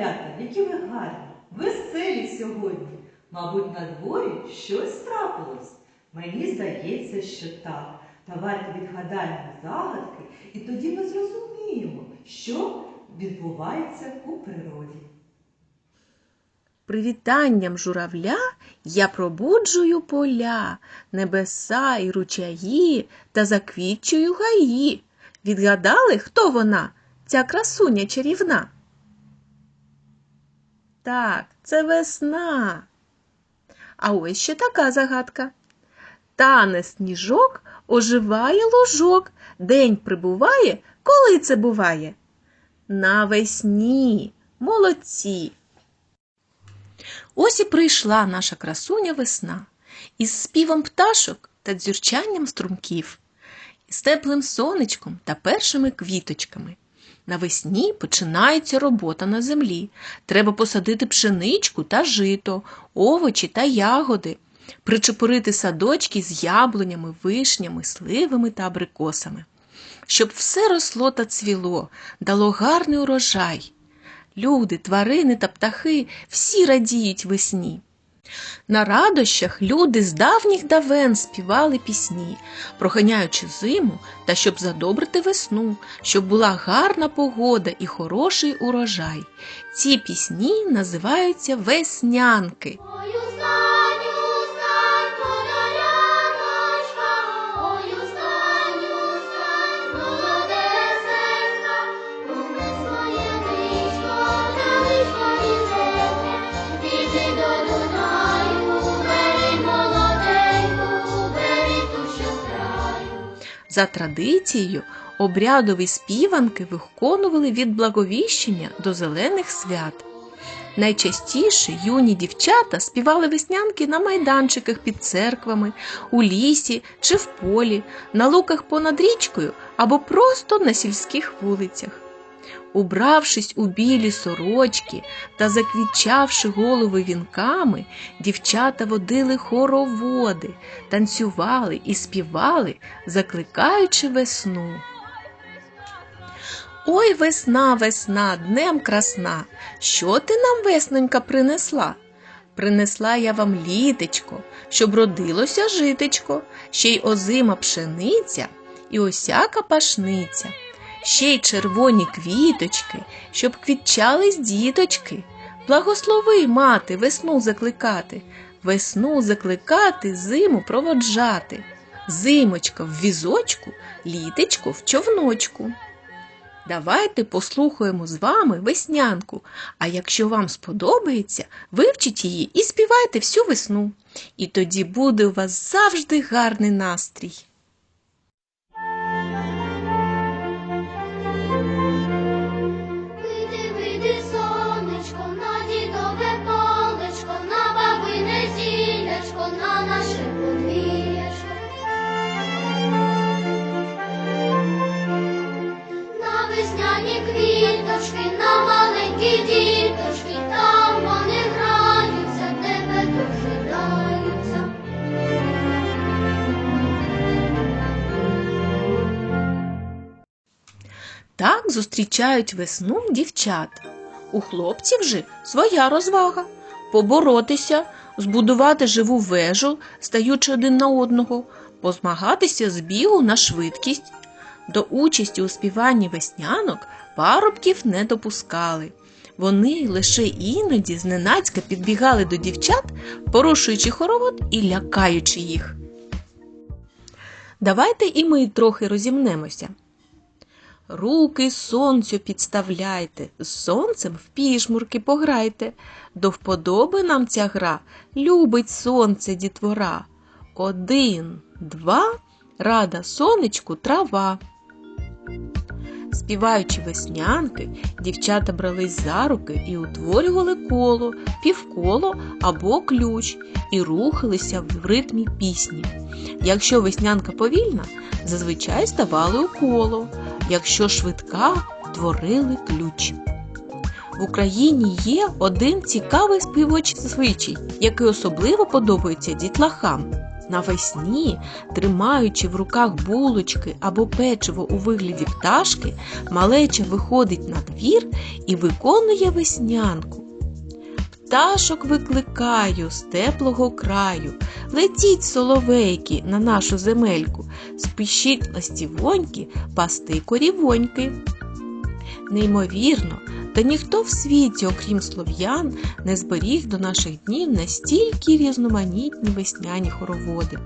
малята, які ви гарні, веселі сьогодні. Мабуть, на дворі щось трапилось. Мені здається, що так. Давайте відгадаємо загадки, і тоді ми зрозуміємо, що відбувається у природі. Привітанням журавля я пробуджую поля, небеса і ручаї та заквітчую гаї. Відгадали, хто вона, ця красуня чарівна? Так, це весна. А ось ще така загадка. Тане сніжок, оживає лужок, день прибуває, коли це буває? Навесні. Молодці. Ось і прийшла наша красуня весна із співом пташок та дзюрчанням струмків, із теплим сонечком та першими квіточками. Навесні починається робота на землі. Треба посадити пшеничку та жито, овочі та ягоди, причепурити садочки з яблунями, вишнями, сливами та абрикосами. Щоб все росло та цвіло, дало гарний урожай. Люди, тварини та птахи всі радіють весні. На радощах люди з давніх давен співали пісні, проганяючи зиму та щоб задобрити весну, щоб була гарна погода і хороший урожай. Ці пісні називаються веснянки. За традицією, обрядові співанки виконували від благовіщення до зелених свят. Найчастіше юні дівчата співали веснянки на майданчиках під церквами, у лісі чи в полі, на луках понад річкою або просто на сільських вулицях. Убравшись у білі сорочки та заквітчавши голови вінками, дівчата водили хороводи, танцювали і співали, закликаючи весну. Ой, весна, весна, днем красна, що ти нам, веснонька, принесла? Принесла я вам літечко, щоб родилося житечко, ще й озима пшениця і осяка пашниця, ще й червоні квіточки, щоб квітчались діточки. Благослови, мати, весну закликати, весну закликати, зиму проводжати. Зимочка в візочку, літечко в човночку. Давайте послухаємо з вами веснянку, а якщо вам сподобається, вивчіть її і співайте всю весну. І тоді буде у вас завжди гарний настрій. Квіточки, на маленькі діточки, там вони граються, тебе дожидаються. Так зустрічають весну дівчата. У хлопців же своя розвага поборотися, збудувати живу вежу, стаючи один на одного, позмагатися з бігу на швидкість. До участі у співанні веснянок парубків не допускали. Вони лише іноді зненацька підбігали до дівчат, порушуючи хоровод і лякаючи їх. Давайте і ми трохи розімнемося. Руки сонцю підставляйте, з сонцем в пішмурки пограйте. До вподоби нам ця гра, любить сонце дітвора. Один, два, рада сонечку трава. Співаючи веснянки, дівчата брались за руки і утворювали коло, півколо або ключ і рухалися в ритмі пісні. Якщо веснянка повільна, зазвичай ставали у коло, якщо швидка, творили ключ. В Україні є один цікавий співочий звичай, який особливо подобається дітлахам. Навесні, тримаючи в руках булочки або печиво у вигляді пташки, малеча виходить на двір і виконує веснянку. Пташок викликаю з теплого краю, летіть соловейки на нашу земельку, спішіть ластівоньки пасти корівоньки. Неймовірно, та ніхто в світі, окрім слов'ян, не зберіг до наших днів настільки різноманітні весняні хороводи,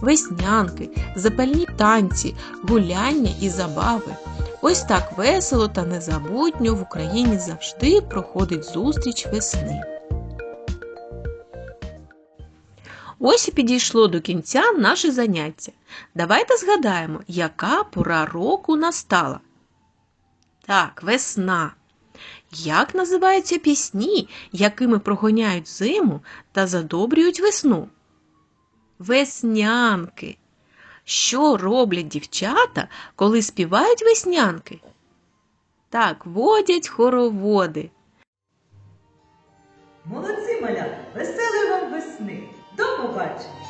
веснянки, запальні танці, гуляння і забави. Ось так весело та незабутньо в Україні завжди проходить зустріч весни. Ось і підійшло до кінця наше заняття. Давайте згадаємо, яка пора року настала. Так, весна. Як називаються пісні, якими прогоняють зиму та задобрюють весну? Веснянки. Що роблять дівчата, коли співають веснянки? Так, водять хороводи. Молодці, малята! Веселої вам весни! До побачення!